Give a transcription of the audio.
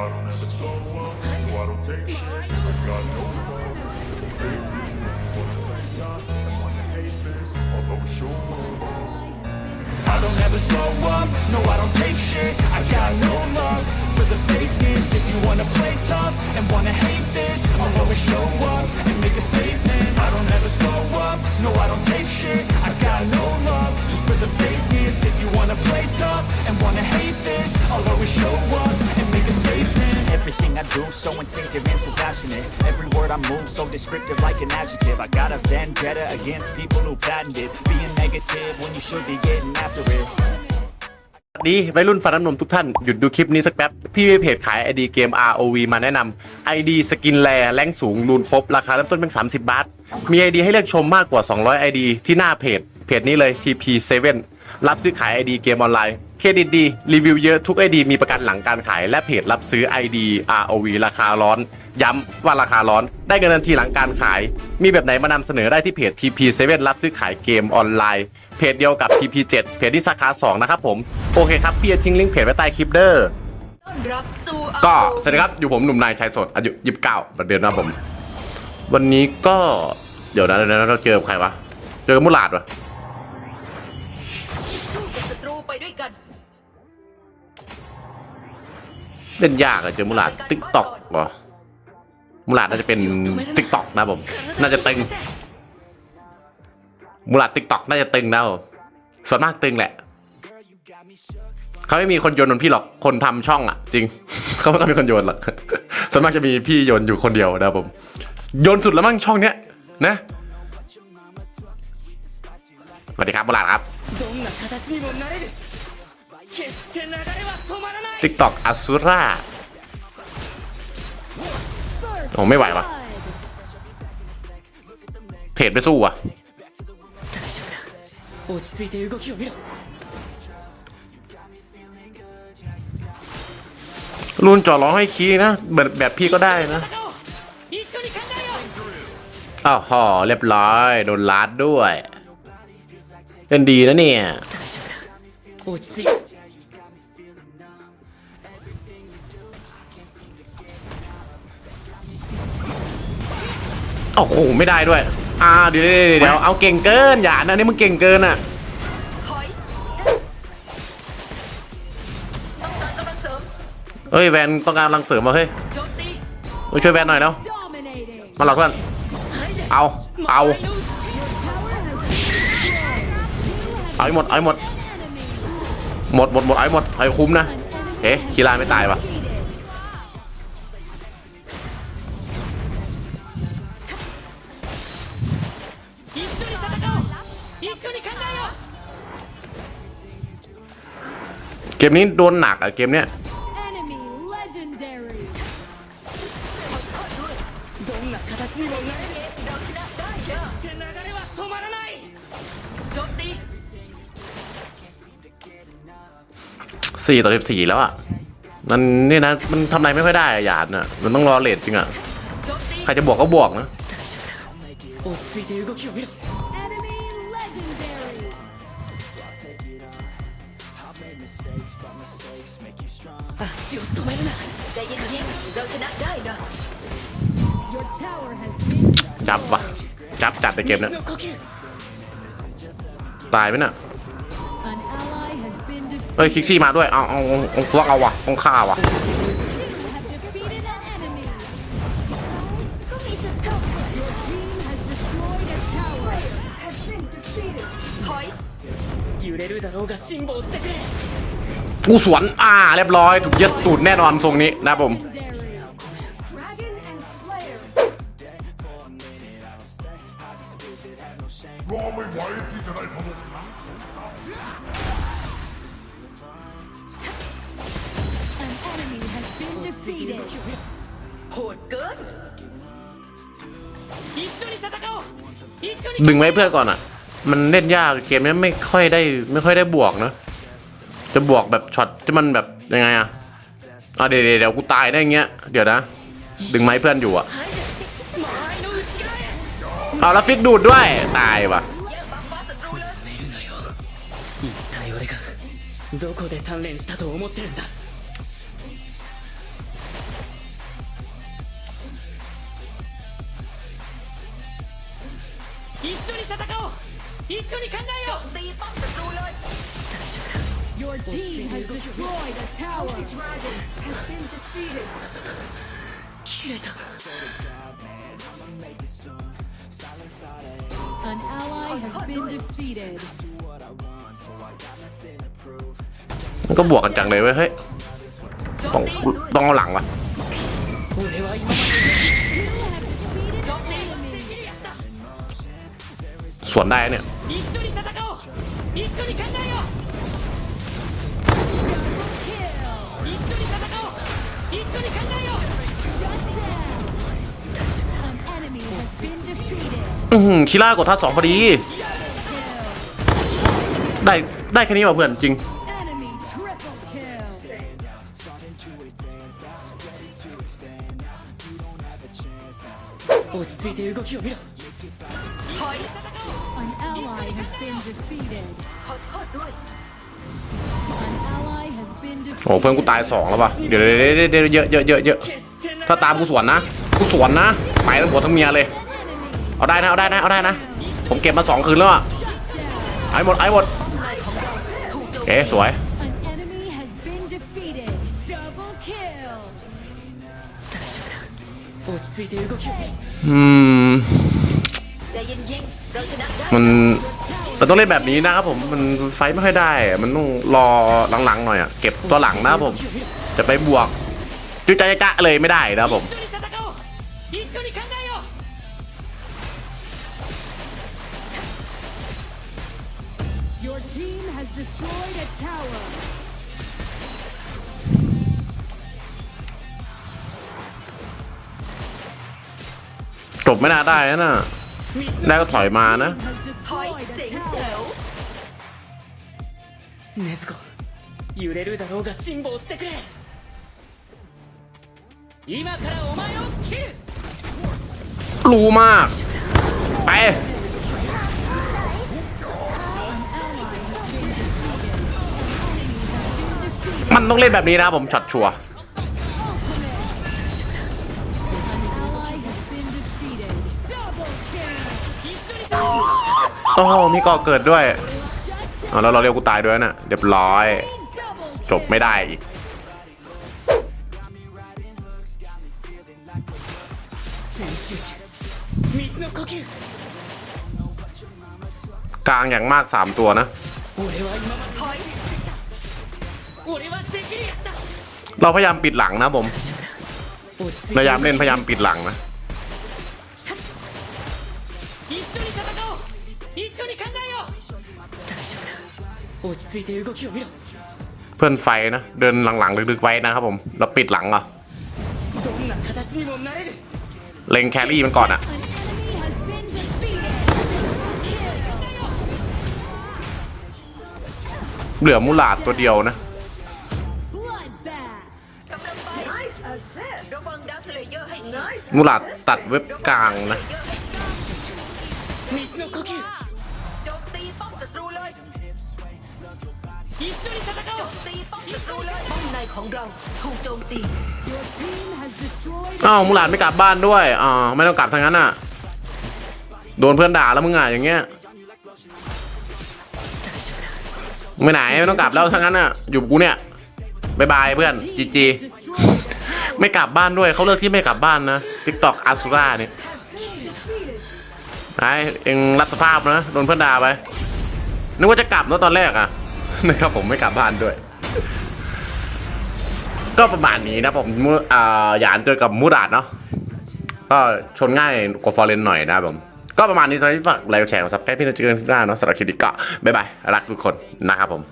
I don't ever slow up, no I don't take shit. I got no love. For fakeness Wanna play tough and wanna hate this Although it's show up I don't ever slow up, no I don't take shit. I got no love for the fakeness. If you wanna play tough and wanna hate this I'll do so instinctive and so passionate Every word I move so descriptive like an adjective I got a vendetta against people who patented Being negative when you should be getting after it ดีวัยรุ่นฟันน้ำนมทุกท่าน หยุดดูคลิปนี้สักแป๊บ พี่มีเพจขาย ID เกม ROV มาแนะนำ ID สกินแลแรงสูงรูนครบ ราคาเริ่มต้นเพียง30 บาท มี ID ให้เลือกชมมากกว่า 200 ID ที่หน้าเพจ เพจนี้เลย TP7 รับซื้อขาย ID เกมออนไลน์ เครดิตดี รีวิวเยอะทุก ID มีประกันหลังการขาย และเพจรับซื้อ ID ROV ราคาร้อน ย้ำว่าราคาร้อน ได้เงินทันทีหลังการขาย มีแบบไหนมานำเสนอได้ที่เพจ TP7 รับซื้อขายเกมออนไลน์ เพจเดียวกับ TP7 เพจที่สาขา 2 นะครับผม โอเคครับ พี่จะทิ้งลิงก์เพจไว้ใต้คลิปเด้อต้อนรับสู่ก็สวัสดีครับอยู่ผมหนุ่มนายชายสดอายุยี่สิบเก้าประเดือนนะครับผม วันนี้ก็เดี๋ยวนะเดี๋ยวนะเราเจอใครวะเจอมุลาดวะสู้กับศัตรู ไปด้วยกันเล่นยากอะเจอมุลาดติ๊กต็อกเหรอมุลาดน่าจะเป็นติ๊กต็อกนะผม น่าจะตึงมุลาดติ๊กต็อกน่าจะตึงนะผมส่วนมากตึงแหละ เขาไม่มีคนโยนเหมือนพี่หรอก คนทำช่องอะจริง เขาไม่ค่อยมีคนโยนหรอก ส่วนมากจะมีพี่โยนอยู่คนเดียวนะครับผม โยนสุดแล้วมั้งช่องเนี้ยนะส วัสดีครับบุลาดครับติ๊กต็อกอสุราโอ้ไม่ไหววะเทรดไปสู้วะรุนจ่อร้องให้คีนะแบบแบบพี่ก็ได้นะอ้าวห่อเรียบร้อย โดนลัดด้วย เล่นดีนะเนี่ยโอ้โหไม่ได้ด้วย อ่าเดี๋ยวเดี๋ยวเอาเก่งเกิน อย่านะนี่มึงเก่งเกินอะเฮ้ยแวนต้องการกำลังเสริมมาเฮ้ยช่วยแวนหน่อยแล้วมาหลอกเพื่อน เอา เอา Mother ไอ้หมดไอ้หมด หมดหมดหมดไอ้หมดไอ้คุ้มนะเอ๊ะคีราไม่ตายปะเกมนี้โดนหนักอะเกมเนี้ย สี่ต่อสิบสี่แล้วอะมันนี่นะ มันทำอะไรไม่ค่อยได้อะหยาดน่ะ มันต้องรอเลทจริงอะ โจมตี ใครจะบวกก็บวกนะ 大丈夫だ落ち着いて動きを見ろ Enemy legendary. 足を止めるな ใจเย็นๆเราชนะได้นะ Your tower has been จับวะจับจัดในเกมเนี้ย の呼吸 ตายไหมน่ะ เฮ้ยคิกซี่มาด้วย เอาเอาเอาตัวเอาว่ะต้องฆ่าว่ะกูสวนอ่าเรียบร้อย ถูกยึดตูดแน่นอนทรงนี้นะผมรอไม่ไหวที่จะได้พบ enemy has been defeated. โหดเกิน 一緒に戦おう一緒に ดึงไว้เพื่อนก่อนอ่ะ มันเล่นยากเกมนี้ไม่ค่อยได้ ไม่ค่อยได้บวกเนอะจะบวกแบบช็อตที่มันแบบยังไงอ่ะอ่ะเดี๋ยวเดี๋ยวเดี๋ยวกูตายได้อย่างเงี้ย เดี๋ยวนะ ดึงไม้เพื่อนอยู่อ่ะ 間合いの内側へ เอาแล้วฟิกดูดด้วย ตายว่ะ แยกบัฟฟ้าศัตรูเลย 一体俺がどこで鍛錬したと思ってるんだ Your team has destroyed a tower. The dragon has been defeated. An ally has been defeated. Nó có buộc chẳng đấy hết. Còn to lẳng à. Xuẩn đây nè. อ ม ง ตีด้วย ต้องเอาหลังวะ 俺は今まで You have defeated โจมตี สวนได้เนี่ย 一緒に戦おう一緒に考えよう kill. 一緒に戦おう一緒に考えよう Shut down. An enemy has been defeated. อือหือคิล่ากดท่าสองพอดี ได้ได้แค่นี้ว่ะเพื่อนจริง Enemy triple kill. 落ち着いて動きを見ろ ถอย An ally has been defeated. ขอโทษด้วย An ally has been โอ้เพื่อนกูตายสองแล้วปะเดี๋ยวเดี๋ยวเดี๋ยวเยอะเยอะเยอะเยอะถ้าตามกูสวนนะกูสวนนะไปทั้งหัวทั้งเมียเลย เอาได้นะเอาได้นะเอาได้นะ ผมเก็บมาสองคืนแล้วไอหมดไอหมดเอ๊สวยอืมมัน แต่ต้องเล่นแบบนี้นะครับผมมันไฟไม่ค่อยได้ มันต้องรอหลังๆหน่อยอะเก็บตัวหลังนะครับผม จะไปบวกจุจ๊ะจ๊ะเลยไม่ได้นะครับผมจบไม่น่าได้นะ ได้ก็ถอยมานะ Has ถอย destroyed เจ๋ a งแจ๋ว tower. 禰豆子揺れるだろうが辛抱してくれ今からお前を切る รู้มาก ไป มันต้องเล่นแบบนี้นะครับผมช็อตชัวร์ อ้โหมีก่อเกิดด้วยอ๋อแล้วเราเรียกกูตายด้วยนะ่ะเรียบร้อย จบไม่ได้กลางอย่างมากสามตัวนะ เราพยายามปิดหลังนะผม พยายามเล่นพยายามปิดหลังนะ 一緒に戦おう一緒に考えよう大丈夫だ落ち着いて動きを見ろ เพื่อนไฟนะ เดินหลังๆลึกๆไว้นะครับผมเราปิดหลังอ่ะ どんな形にもなれる เล็งแครี่มันก่อนอ่ะ An enemy has been defeated. เหลือมูลาดตัวเดียวนะ Bloodbath. กำลังไประวังดักสเลเยอร์ให้ที มูลาดตัดเว็บกลางนะ ป้อมศัตรูเลยป้อมในของเราถูกโจมตี Your team has destroyed. อ้าวมูลาดไม่กลับบ้านด้วยอ่าไม่ต้องกลับทางนั้นอะ โดนเพื่อนด่าแล้วมึงอะอย่างเงี้ยไม่ไหนไม่ต้องกลับแล้วทางนั้นอะ อยู่กับกูเนี่ยบายบายเพื่อนจี Team จี has destroyed a tower. ไม่กลับบ้านด้วยเขาเลือกที่ไม่กลับบ้านนะทิกตอกอาซูราเนี่ยไอเองรับสภาพนะโดนเพื่อนด่าไปนึกว่าจะกลับเนอะตอนแรกอะ นะครับผมไม่กลับบ้านด้วย ก็ประมาณนี้นะผมมืออ่าหยานเจอกับมูดาดเนาะก็ชนง่ายกว่าฟอร์เรนหน่อยนะผมก็ประมาณนี้สำหรับฝากไลค์แชร์กับซับแค่พี่นเจอกันที่หน้าเนาะสำหรับคลิปนี้ก็บ๊ายบายรักทุกคนนะครับผม